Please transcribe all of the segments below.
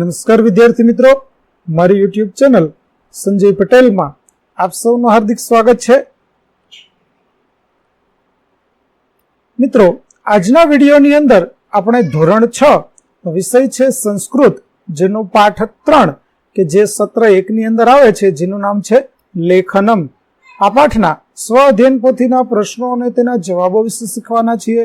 નમસ્કાર વિદ્યાર્થી મિત્રો. મારી યુટ્યુબ ચેનલ સંજય પટેલમાં આપ સૌનું હાર્દિક સ્વાગત છે. મિત્રો, આજના વિડીયોની અંદર આપણે ધોરણ છ વિષય છે સંસ્કૃત, જેનો પાઠ ત્રણ કે જે સત્ર એકની અંદર આવે છે, જેનું નામ છે લેખનમ. આ પાઠના સ્વ અધ્યયન પોથીના પ્રશ્નો અને તેના જવાબો વિશે શીખવાના છીએ.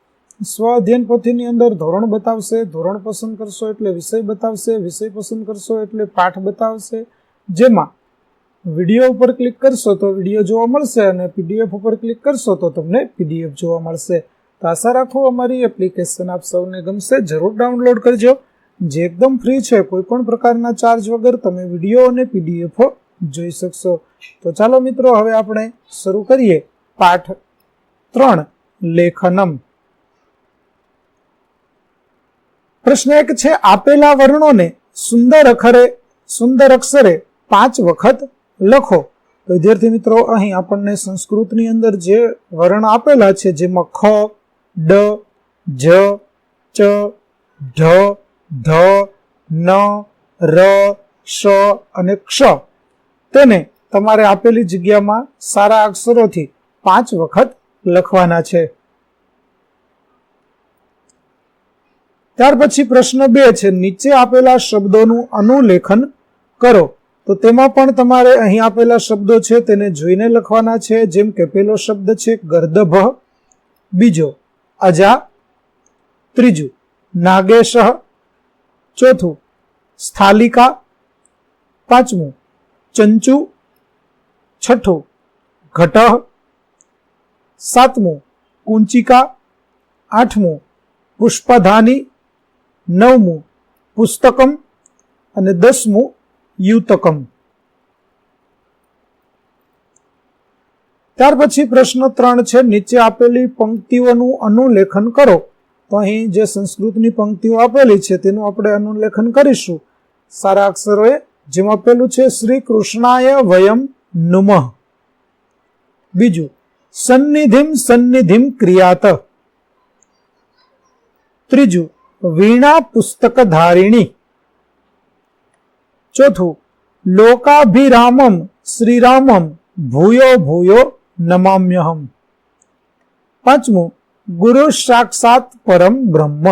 સ્વ અધ્યયન પોથીની અંદર ધોરણ બતાવશે, ધોરણ પસંદ કરશો એટલે વિષય બતાવશે, વિષય પસંદ કરશો એટલે પાઠ બતાવશે. જેમાં વીડિયો ઉપર ક્લિક કરશો તો વીડિયો જોવા મળશે અને પીડીએફ ઉપર ક્લિક કરશો તો તમને પીડીએફ જોવા મળશે. તો આશા રાખો અમારી એપ્લિકેશન આપ સૌને ગમશે. જરૂર ડાઉનલોડ કરજો. જે એકદમ ફ્રી છે, કોઈ પણ પ્રકારના ચાર્જ વગર તમે વીડિયો અને પીડીએફ જોઈ શકશો. તો ચાલો મિત્રો, હવે આપણે શરૂ કરીએ. પાઠ ત્રણ, લેખનમ. પ્રશ્ન એક છે, આપેલા વર્ણોને સુંદર અખરે, સુંદર અક્ષરે પાંચ વખત લખો. તો વિદ્યાર્થી મિત્રો, અહીં આપણને સંસ્કૃતની અંદર જે વર્ણ આપેલા છે, જેમાં ખ, ડ, જ, ચ, ઢ, ધ, ન, ર, શ અને ક્ષ. તેને તમારે આપેલી જગ્યામાં સારા અક્ષરોથી પાંચ વખત લખવાના છે. ત્યાર પછી પ્રશ્ન બે છે, નીચે આપેલા શબ્દોનું અનુલેખન કરો. તો તેમાં પણ તમારે અહીં આપેલા શબ્દો છે, તેને જોઈને લખવાના છે, જેમ કે પેલો શબ્દ છે, ગર્દભ. બીજો, અજા. ત્રીજું, નાગેશ. ચોથું, સ્થાલિકા. પાંચમું, ચંચુ. છઠ્ઠું, ઘટ. સાતમું, કુંચિકા. આઠમું, પુષ્પધાની. નવમું પુસ્તકમ અને દસમું યુતકમ. ત્યાર પછી પ્રશ્ન ત્રણ છે, નીચે આપેલી પંક્તિઓનું અનુલેખન કરો. તો અહીં જે સંસ્કૃતની પંક્તિઓ આપેલી છે, તેનું આપણે અનુલેખન કરીશું. સારા અક્ષરોએ જેમાં પેલું છે શ્રી કૃષ્ણાય વયમ નુમઃ. બીજું, સન્નિધિમ સન્નિધિમ ક્રિયાત. ત્રીજું વીણા પુસ્તક ધારિણી ચોથું લોકાભિરામમ શ્રીરામમ ભૂયો ભૂયો નમામ્યહમ પાંચમું ગુરુ સાક્ષાત પરમ બ્રહ્મ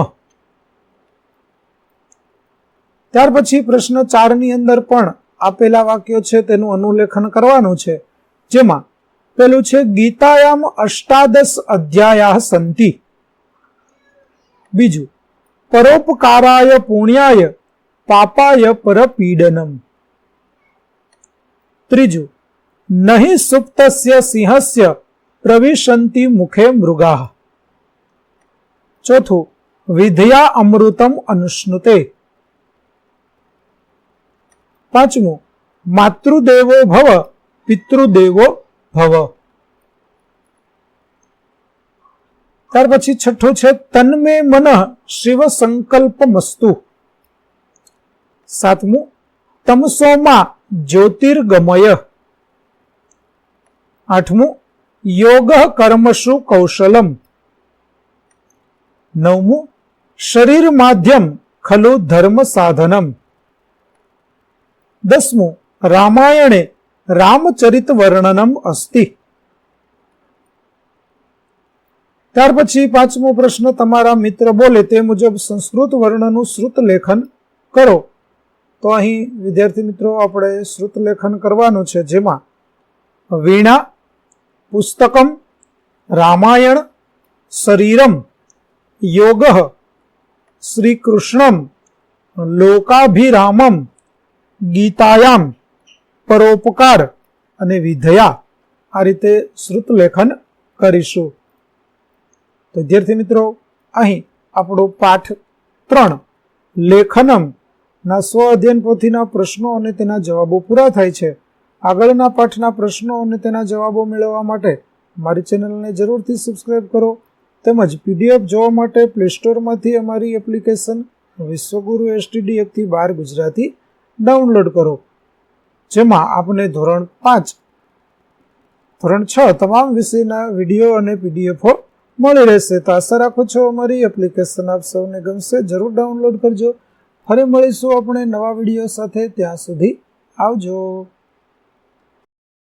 ત્યાર પછી પ્રશ્ન ચારની અંદર પણ આપેલા વાક્યો છે, તેનું અનુલેખન કરવાનું છે, જેમાં પેલું છે, ગીતાયામ અષ્ટાદશ અધ્યાયા સંતિ બીજું પરોપકારાય પુણ્યાય પાપાય પરપીડનમ. ત્રીજું, નહીં સુપ્તસ્ય સિંહસ્ય પ્રવિશંતિ મુખે મૃગા ચોથું, વિધયા અમૃતમ અનુષ્ણુતે. પાંચમું, માતૃદેવો ભવ, પિતૃદેવો ભવ. ત્યાર પછી છઠ્ઠો છે, તન્મે મન શિવ સંકલ્પ મસ્તુ સાતમું તમસોમાં જ્યોતિર્ગમય આઠમું, યોગ કર્મશુ કૌશલમ નવમું, શરીર માધ્યમ ખલુ ધર્મ સાધનમ દસમું, રામાયણે રામચરિત વર્ણનમ અસ્તિ ત્યાર પછી પાંચમો પ્રશ્ન તમારા મિત્ર બોલે તે મુજબ સંસ્કૃત વર્ણનું શ્રુત લેખન કરો. તો અહીં વિદ્યાર્થી મિત્રો આપણે શ્રુત લેખન કરવાનું છે, જેમાં વીણા, પુસ્તકમ, રામાયણ, શરીરમ, યોગ શ્રી કૃષ્ણમ લોકાભિરામમ, ગીતાયામ, પરોપકાર અને વિધયા આ રીતે શ્રુત લેખન કરીશું. તો વિદ્યાર્થી મિત્રો, અહીં આપણો પાઠ ત્રણ લેખનમ ના સ્વ અધ્યયન પોથીના પ્રશ્નો અને તેના જવાબો પૂરા થાય છે. આગળના પાઠના પ્રશ્નો અને તેના જવાબો મેળવવા માટે મારી ચેનલને જરૂરથી સબસ્ક્રાઇબ કરો. તેમજ પીડીએફ જોવા માટે પ્લે સ્ટોરમાંથી અમારી એપ્લિકેશન વિશ્વગુરુ એસટીડી એકથી બાર ગુજરાતી ડાઉનલોડ કરો. જેમાં આપને ધોરણ પાંચ, ધોરણ છ તમામ વિષયના વીડિયો અને પીડીએફો મળી રહેશે. તો આશા રાખું છો અમારી એપ્લિકેશન આપ સૌને ગમશે. જરૂર ડાઉનલોડ કરજો. ફરી મળીશું આપણે નવા વીડિયો સાથે. ત્યાં સુધી આવજો.